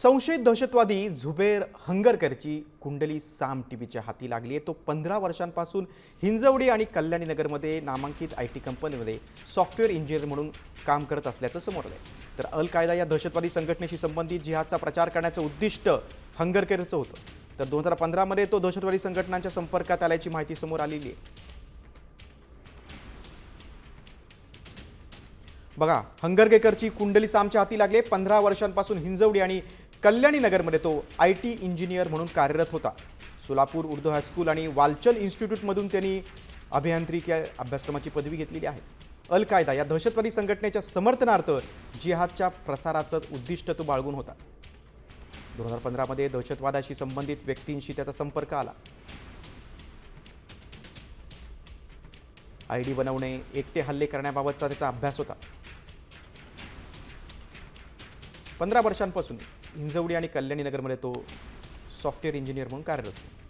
संशयित दहशतवादी झुबेर हंगरकरची कुंडली साम टीव्हीच्या हाती लागली आहे. तो पंधरा वर्षांपासून हिंजवडी आणि कल्याणी नगरमध्ये नामांकित आय टी कंपनीमध्ये सॉफ्टवेअर इंजिनियर म्हणून काम करत असल्याचं समोर आलं तर अल कायदा या दहशतवादी संघटनेशी संबंधित जिहादचा प्रचार करण्याचं उद्दिष्ट हंगरकरचं होतं. तर दोन हजार पंधरामध्ये तो दहशतवादी संघटनांच्या संपर्कात आल्याची माहिती समोर आलेली आहे. बघा हंगरगेकरची कुंडली सामच्या हाती लागले पंधरा वर्षांपासून हिंजवडी आणि कल्याणी नगरमध्ये तो आय टी इंजिनियर म्हणून कार्यरत होता. सोलापूर उर्दू हायस्कूल आणि वालचल इन्स्टिट्यूटमधून त्यांनी अभियांत्रिकी अभ्यासक्रमाची पदवी घेतलेली आहे. अल कायदा या दहशतवादी संघटनेच्या समर्थनार्थ जिहादच्या प्रसाराचं उद्दिष्ट तो बाळगून होता. दोन हजार पंधरामध्ये दहशतवादाशी संबंधित व्यक्तींशी त्याचा संपर्क आला. आय डी बनवणे एकटे हल्ले करण्याबाबतचा त्याचा अभ्यास होता. पंधरा वर्षांपासून हिंजवडी आणि कल्याणीनगरमध्ये तो सॉफ्टवेअर इंजिनियर म्हणून कार्यरत होता.